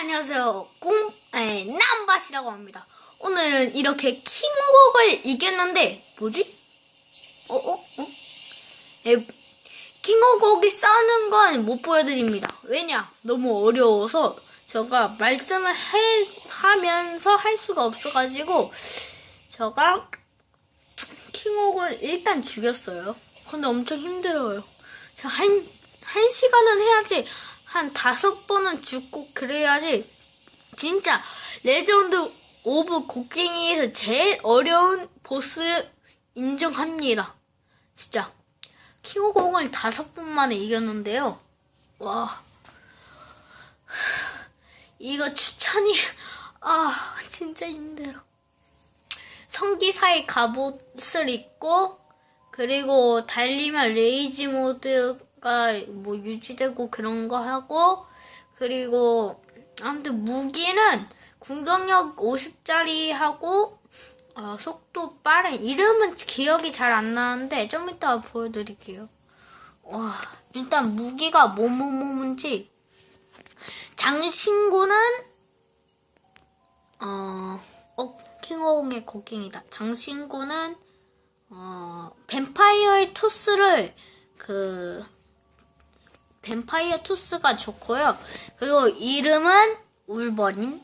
안녕하세요. 공, 에, 남밭이라고 합니다. 오늘은 이렇게 킹오곡을 이겼는데, 뭐지? 어, 어, 어? 에, 킹오곡이 싸우는 건 못 보여드립니다. 왜냐? 너무 어려워서 제가 말씀을 해, 하면서 할 수가 없어가지고, 제가 킹오곡을 일단 죽였어요. 근데 엄청 힘들어요. 자, 한, 한 시간은 해야지. 한 다섯 번은 죽고 그래야지. 진짜, 레전드 오브 곡괭이에서 제일 어려운 보스 인정합니다. 진짜. 킹오공을 다섯 번 만에 이겼는데요. 와. 이거 추천이, 아, 진짜 힘들어. 성기사의 갑옷을 입고, 그리고 달리면 레이지 모드가 뭐 유지되고 그런 거 하고, 그리고 아무튼 무기는 공격력 50짜리 하고, 어, 속도 빠른, 이름은 기억이 잘 안 나는데, 좀 이따 보여드릴게요. 와, 일단 무기가 뭐뭐뭐뭔지, 장신구는, 어, 어, 킹오공의 곡괭이다. 장신구는, 어, 뱀파이어의 투스를 그 뱀파이어 투스가 좋고요. 그리고 이름은 울버린.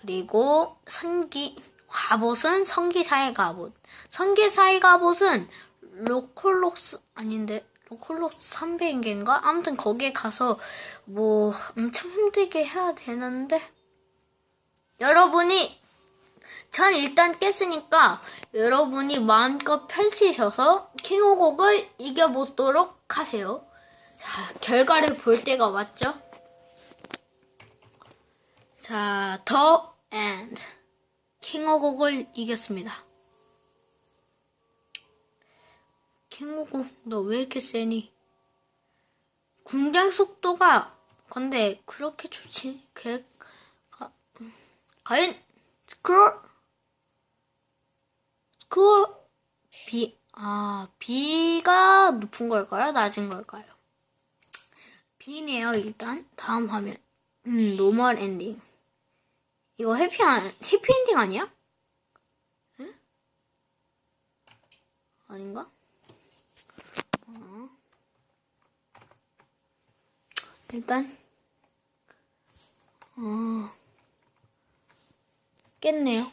그리고 선기 갑옷은 성기사의 갑옷. 성기사의 갑옷은 로콜록스 아닌데 로콜록스 300인가? 아무튼 거기에 가서 뭐 엄청 힘들게 해야 되는데 여러분이 전 일단 깼으니까 여러분이 마음껏 펼치셔서 킹오곡을 이겨보도록 하세요. 자, 결과를 볼 때가 왔죠? 자, 더 엔드. 킹오곡을 이겼습니다. 킹오곡, 너 왜 이렇게 세니? 궁장 속도가, 근데 그렇게 좋지? 개, 가, 과연, 스크롤? 그 비, 아, 비가 높은 걸까요? 낮은 걸까요? 비네요, 일단. 다음 화면. 음, 노멀 엔딩. 이거 해피, 안, 해피 엔딩 아니야? 에? 아닌가? 어. 일단, 어, 깼네요.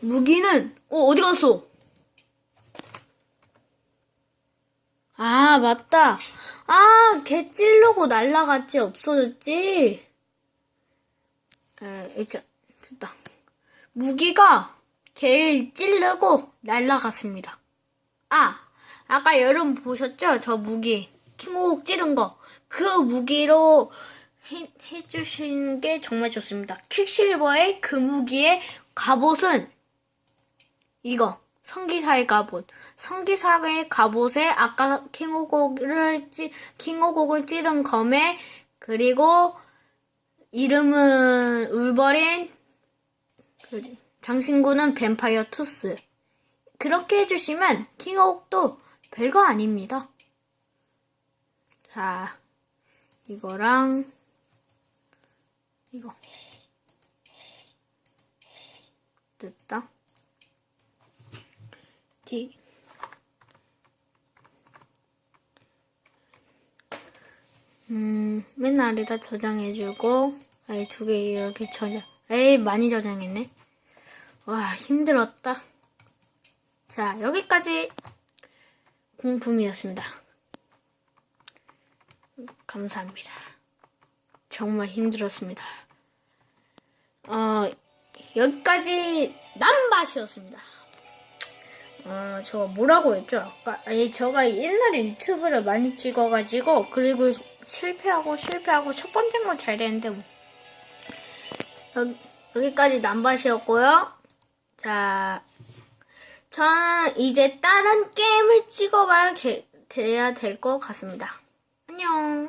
무기는 어 어디 갔어? 아 맞다. 아 개 찔르고 날라갔지 없어졌지. 에 이제 됐다. 무기가 개를 찌르고 날라갔습니다. 아 아까 여러분 보셨죠? 저 무기 킹오옥 찌른 거. 그 무기로 해, 해주신 게 정말 좋습니다. 퀵실버의 그 무기의 갑옷은 이거 성기사의 갑옷. 성기사의 갑옷에 아까 킹오곡을 찌 킹오곡을 찌른 검에 그리고 이름은 울버린 그 장신구는 뱀파이어 투스. 그렇게 해주시면 킹오곡도 별거 아닙니다. 자, 이거랑 이거 됐다. D 음 맨날에다 저장해주고 아이 두 개 이렇게 저장 에이 많이 저장했네. 와 힘들었다. 자 여기까지 공품이었습니다. 감사합니다. 정말 힘들었습니다. 어 여기까지 남밭이었습니다 아, 저 뭐라고 했죠? 아까, 아니, 저가 옛날에 유튜브를 많이 찍어가지고, 그리고 실패하고 실패하고 첫 번째 건 잘 되는데, 뭐. 여기, 여기까지 남밭이었고요. 자, 저는 이제 다른 게임을 찍어봐야 게, 돼야 될 것 같습니다. 안녕.